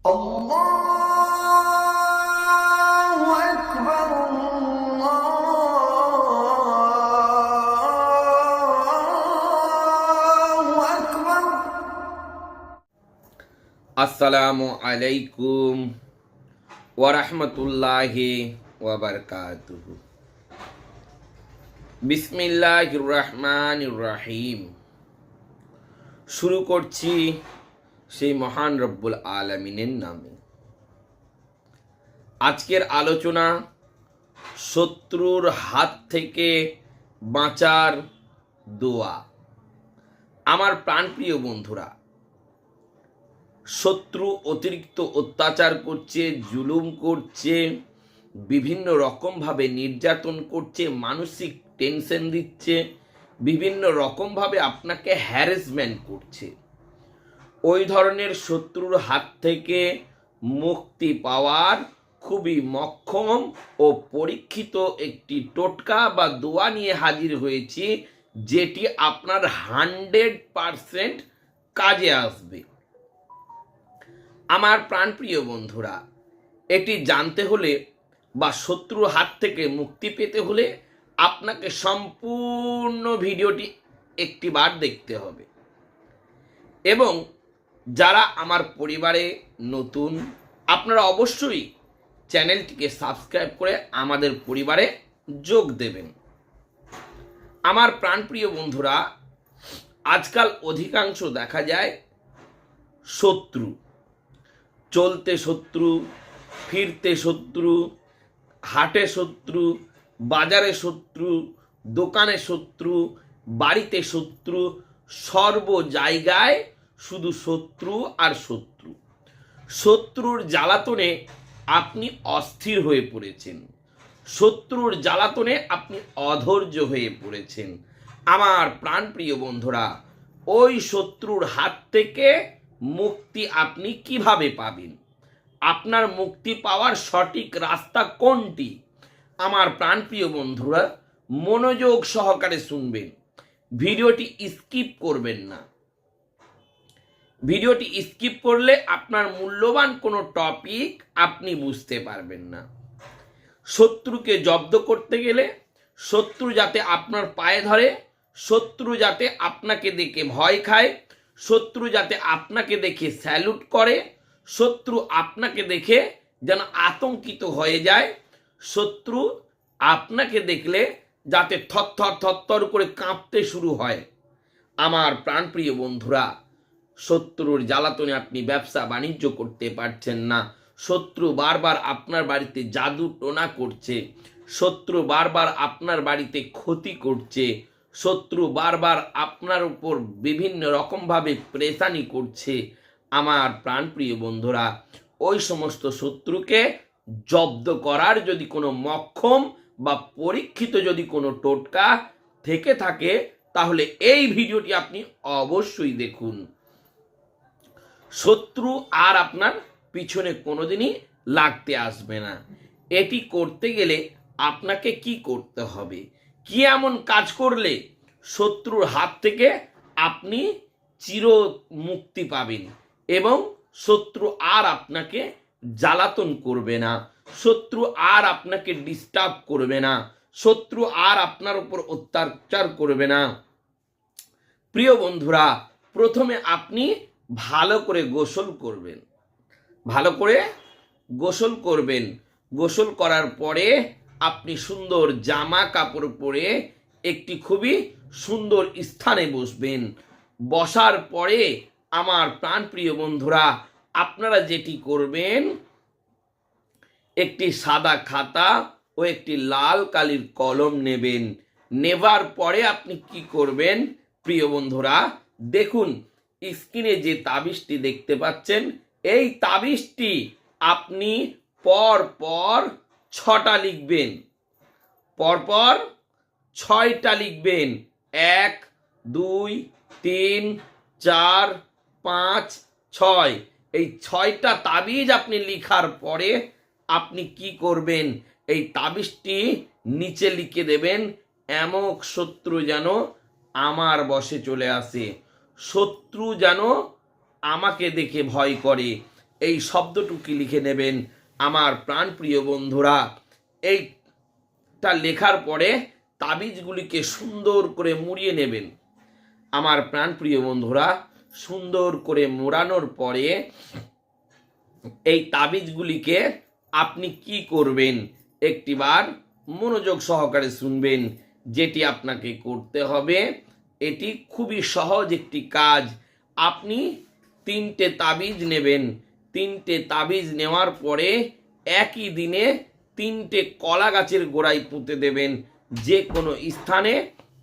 আসসালামু আলাইকুম ওরহমতুল্লাহি ওবরকাতুহ বিসমিল্লাহ রহমান রাহিম শুরু করছি সেই মহান রব্বুল আলমিনের নামে। আজকের আলোচনা শত্রুর হাত থেকে বাঁচার দোয়া। আমার প্রাণপ্রিয় বন্ধুরা, শত্রু অতিরিক্ত অত্যাচার করছে, জুলুম করছে, বিভিন্ন রকমভাবে নির্যাতন করছে, মানসিক টেনশন দিচ্ছে, বিভিন্ন রকমভাবে আপনাকে হ্যারাসমেন্ট করছে। ওই ধরনের শত্রুর হাত থেকে মুক্তি পাওয়ার খুবই মক্ষম ও পরীক্ষিত একটি টোটকা বা দোয়া নিয়ে হাজির হয়েছি, যেটি আপনার হান্ড্রেড পারসেন্ট কাজে আসবে। আমার প্রাণপ্রিয় বন্ধুরা, এটি জানতে হলে বা শত্রুর হাত থেকে মুক্তি পেতে হলে আপনাকে সম্পূর্ণ ভিডিওটি একটি বার দেখতে হবে। এবং যারা আমার পরিবারে নতুন, আপনারা অবশ্যই চ্যানেলটিকে সাবস্ক্রাইব করে আমাদের পরিবারে যোগ দেবেন। আমার প্রাণপ্রিয় বন্ধুরা, আজকাল অধিকাংশ দেখা যায় শত্রু, চলতে শত্রু, ফিরতে শত্রু, হাটে শত্রু, বাজারে শত্রু, দোকানে শত্রু, বাড়িতে শত্রু, সর্ব জায়গায় শুধু শত্রু আর শত্রু। শত্রুর জ্বালাতনে আপনি অস্থির হয়ে পড়েছেন। শত্রুর জ্বালাতনে আপনি অধৈর্য হয়ে পড়েছেন। আমার প্রাণপ্রিয় বন্ধুরা, ওই শত্রুর হাত থেকে মুক্তি আপনি কীভাবে পাবেন? আপনার মুক্তি পাওয়ার সঠিক রাস্তা কোনটি? আমার প্রাণপ্রিয় বন্ধুরা, মনোযোগ সহকারে শুনবেন। ভিডিওটি স্কিপ করবেন না। ভিডিওটি স্কিপ করলে আপনার মূল্যবান কোনো টপিক আপনি বুঝতে পারবেন না। শত্রুকে জব্দ করতে গেলে শত্রু যাতে আপনার পায়ে ধরে, শত্রু যাতে আপনাকে দেখে ভয় খায়, শত্রু যাতে আপনাকে দেখে স্যালুট করে, শত্রু আপনাকে দেখে যেন আতঙ্কিত হয়ে যায়, শত্রু আপনাকে দেখলে যাতে থরথর থরথর করে কাঁপতে শুরু হয়। আমার প্রাণপ্রিয় বন্ধুরা শত্রুর জ্বালাতনে আপনি ব্যবসা বাণিজ্য করতে পারছেন না। শত্রু বারবার আপনার বাড়িতে জাদু টোনা করছে। শত্রু বারবার আপনার বাড়িতে ক্ষতি করছে। শত্রু বারবার আপনার উপর বিভিন্ন রকমভাবে প্রেসানি করছে। আমার প্রাণপ্রিয় বন্ধুরা, ওই সমস্ত শত্রুকে জব্দ করার যদি কোনো মক্ষম বা পরীক্ষিত যদি কোনো টোটকা থেকে থাকে, তাহলে এই ভিডিওটি আপনি অবশ্যই দেখুন। শত্রু আর আপনার পিছনে কোনোদিনই লাগতে আসবে না। এটি করতে গেলে আপনাকে কি করতে হবে? কি এমন কাজ করলে শত্রুর হাত থেকে আপনি চির মুক্তি পাবেন এবং শত্রু আর আপনাকে জ্বালাতন করবে না? শত্রু আর আপনাকে ডিস্টার্ব করবে না? শত্রু আর আপনার উপর অত্যাচার করবে না? প্রিয় বন্ধুরা, প্রথমে আপনি ভালো করে গোসল করবেন। ভালো করে গোসল করবেন। গোসল করার পরে আপনি সুন্দর জামা কাপড় পরে একটি খুবই সুন্দর স্থানে বসবেন। বসার পরে আমার প্রাণপ্রিয় বন্ধুরা, আপনারা যেটি করবেন, একটি সাদা খাতা ও একটি লাল কালির কলম নেবেন। নেবার পরে আপনি কি করবেন, প্রিয় বন্ধুরা, দেখুন স্ক্রিনে যে তাবিজটি দেখতে পাচ্ছেন, এই তাবিজটি আপনি পর পর ছটা লিখবেন। পরপর ছয়টা লিখবেন। এক, দুই, তিন, চার, পাঁচ, ছয়। এই ছয়টা তাবিজ আপনি লিখার পরে আপনি কি করবেন? এই তাবিজটি নিচে লিখে দেবেন, এমক শত্রু যেন আমার বসে চলে আসে। শত্রু যেন আমাকে দেখে ভয় করে। এই শব্দটুকি লিখে নেবেন আমার প্রাণপ্রিয় বন্ধুরা। এইটা লেখার পরে তাবিজগুলিকে সুন্দর করে মুড়িয়ে নেবেন। আমার প্রাণপ্রিয় বন্ধুরা, সুন্দর করে মোড়ানোর পরে এই তাবিজগুলিকে আপনি কি করবেন? একটিবার মনোযোগ সহকারে শুনবেন, যেটি আপনাকে করতে হবে। এটি খুবই সহজ একটি কাজ। আপনি তিনটে তাবিজ নেবেন। তিনটে তাবিজ নেওয়ার পরে একই দিনে তিনটে কলা গাছের গোড়ায় পুঁতে দেবেন। যে কোনো স্থানে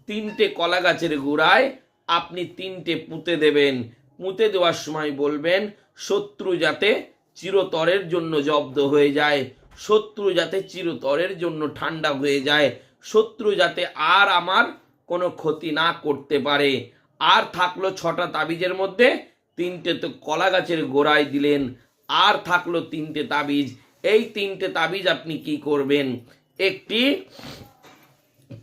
তিনটে কলা গাছের গোড়ায় আপনি তিনটে পুঁতে দেবেন। পুঁতে দেওয়ার সময় বলবেন, শত্রু যাতে চিরতরের জন্য জব্দ হয়ে যায়, শত্রু যাতে চিরতরের জন্য ঠান্ডা হয়ে যায়, শত্রু যাতে আর আমার কোনো ক্ষতি না করতে পারে। আর থাকল ছটা তাবিজের মধ্যে, তিনটে তো কলা গাছের গোড়ায় দিলেন। আর থাকল তিনটে তাবিজ। এই তিনটে তাবিজ আপনি কি করবেন? একটি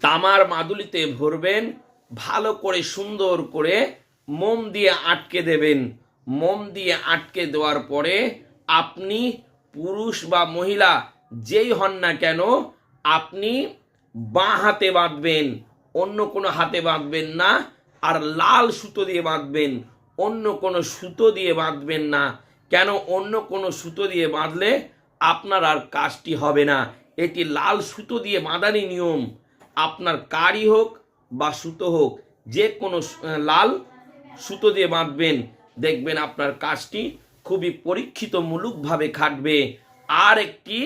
তামার মাদুলিতে ভরবেন, ভালো করে সুন্দর করে মোম দিয়ে আটকে দেবেন। মোম দিয়ে আটকে দেওয়ার পরে আপনি পুরুষ বা মহিলা যেই হন না কেন, আপনি বাঁ হাতে বাঁধবেন। অন্য কোনো হাতে বাঁধবেন না, আর লাল সুতো দিয়ে বাঁধবেন, অন্য কোনো সুতো দিয়ে বাঁধবেন না। কেন অন্য কোনো সুতো দিয়ে বাঁধলে আপনার আর কাজটি হবে না। এটি লাল সুতো দিয়ে বাঁধানি নিয়ম। আপনার কারি হোক বা সুতো হোক, যে কোনো লাল সুতো দিয়ে বাঁধবেন, দেখবেন আপনার কাজটি খুবই পরীক্ষিতমূলকভাবে খাটবে। আর একটি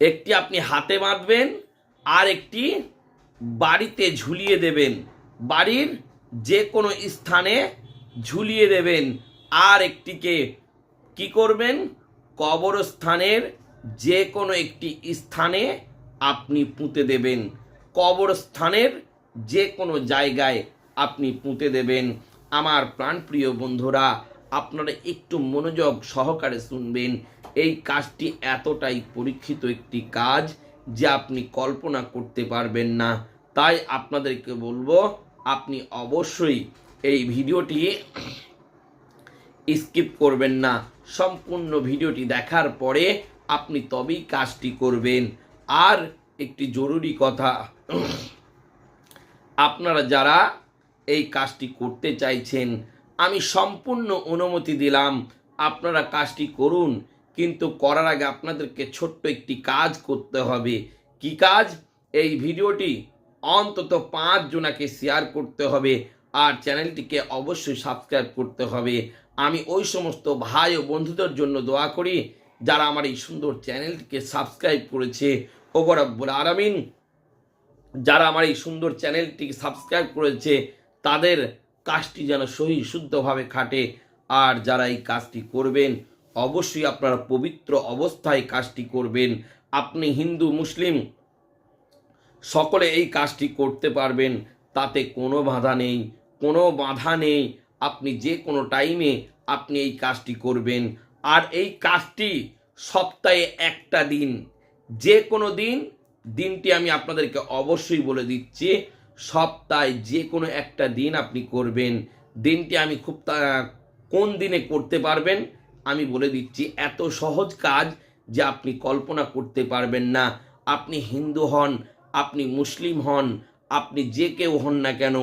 একটি আপনি হাতে বাঁধবেন আর একটি বাড়িতে ঝুলিয়ে দেবেন। বাড়ির যে কোনো স্থানে ঝুলিয়ে দেবেন। আর একটিকে কি করবেন? কবরস্থানের যে কোনো একটি স্থানে আপনি পুঁতে দেবেন। কবরস্থানের যে কোনো জায়গায় আপনি পুঁতে দেবেন। আমার প্রাণপ্রিয় বন্ধুরা, আপনারা একটু মনোযোগ সহকারে শুনবেন। এই কাজটি এতটাই পরীক্ষিত একটি কাজ যে আপনি কল্পনা করতে পারবেন না। তাই আপনাদেরকে বলব, আপনি অবশ্যই এই ভিডিওটি স্কিপ করবেন না। সম্পূর্ণ ভিডিওটি দেখার পরে আপনি তবেই কাজটি করবেন। আর একটি জরুরি কথা, আপনারা যারা এই কাজটি করতে চাইছেন, আমি সম্পূর্ণ অনুমতি দিলাম, আপনারা কাজটি করুন। কিন্তু করার আগে আপনাদেরকে ছোট্ট একটি কাজ করতে হবে। কি কাজ? এই ভিডিওটি অন্তত পাঁচ জনাকে শেয়ার করতে হবে আর চ্যানেলটিকে অবশ্যই সাবস্ক্রাইব করতে হবে। আমি ওই সমস্ত ভাই ও বন্ধুদের জন্য দোয়া করি, যারা আমার এই সুন্দর চ্যানেলটিকে সাবস্ক্রাইব করেছে। ওপর আব্বুল আরামিন যারা আমার এই সুন্দর চ্যানেলটিকে সাবস্ক্রাইব করেছে, তাদের কাজটি যেন সহি শুদ্ধভাবে খাটে। আর যারা এই কাজটি করবেন অবশ্যই আপনারা পবিত্র অবস্থায় কাজটি করবেন। আপনি হিন্দু, মুসলিম, সকলে এই কাজটি করতে পারবেন। তাতে কোনো বাধা নেই। কোনো বাধা নেই। আপনি যে কোনো টাইমে আপনি এই কাজটি করবেন। আর এই কাজটি সপ্তাহে একটা দিন। যে কোনো দিন, দিনটি আমি আপনাদেরকে অবশ্যই বলে দিচ্ছি, সপ্তাহে যে কোনো একটা দিন আপনি করবেন। দিনটি আমি খুব কোন দিনে করতে পারবেন? আমি বলে দিচ্ছি, এত সহজ কাজ যে আপনি কল্পনা করতে পারবেন না। আপনি হিন্দু হন, আপনি মুসলিম হন, আপনি যে কেউ হন না কেন,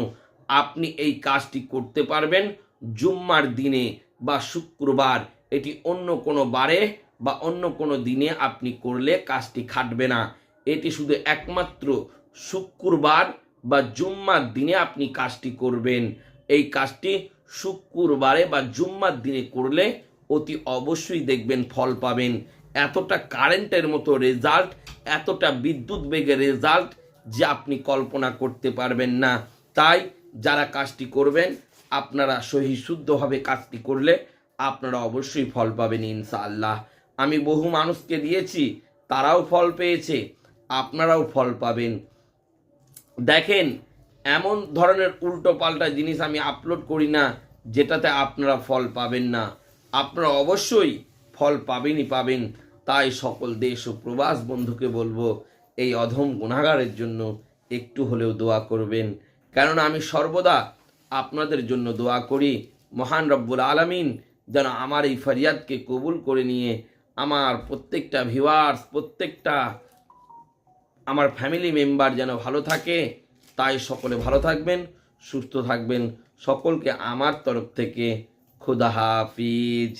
আপনি এই কাজটি করতে পারবেন জুম্মার দিনে বা শুক্রবার। এটি অন্য কোনো বারে বা অন্য কোনো দিনে আপনি করলে কাজটি খাটবে না। এটি শুধু একমাত্র শুক্রবার বা জুম্মার দিনে আপনি কাজটি করবেন। এই কাজটি শুক্রবারে বা জুম্মার দিনে করলে অতি অবশ্যই দেখবেন, ফল পাবেন। এতটা কারেন্টের মতো রেজাল্ট এতটা বিদ্যুৎ বেগের রেজাল্ট যে আপনি কল্পনা করতে পারবেন না। তাই যারা কাজটি করবেন, আপনারা সহি শুদ্ধভাবে কাজটি করলে আপনারা অবশ্যই ফল পাবেন ইনশাআল্লাহ। আমি বহু মানুষকে দিয়েছি, তারাও ফল পেয়েছে, আপনারাও ফল পাবেন। দেখেন, এমন ধরনের উল্টো পাল্টা জিনিস আমি আপলোড করি না, যেটাতে আপনারা ফল পাবেন না। আপনারা অবশ্যই ফল পাবেনই পাবেন। তাই সকল দেশ ও প্রবাস বন্ধুকে বলব, এই অধম গুণাগারের জন্য একটু হলেও দোয়া করবেন। কেননা আমি সর্বদা আপনাদের জন্য দোয়া করি, মহান রব্বুল আলামিন যেন আমার এই ফরিয়াদকে কবুল করে নিয়ে আমার প্রত্যেকটা ভিউয়ার্স, প্রত্যেকটা আমার ফ্যামিলি মেম্বার যেন ভালো থাকে। তাই সকলে ভালো থাকবেন, সুস্থ থাকবেন। সকলকে আমার তরফ থেকে খুদা হাফিজ।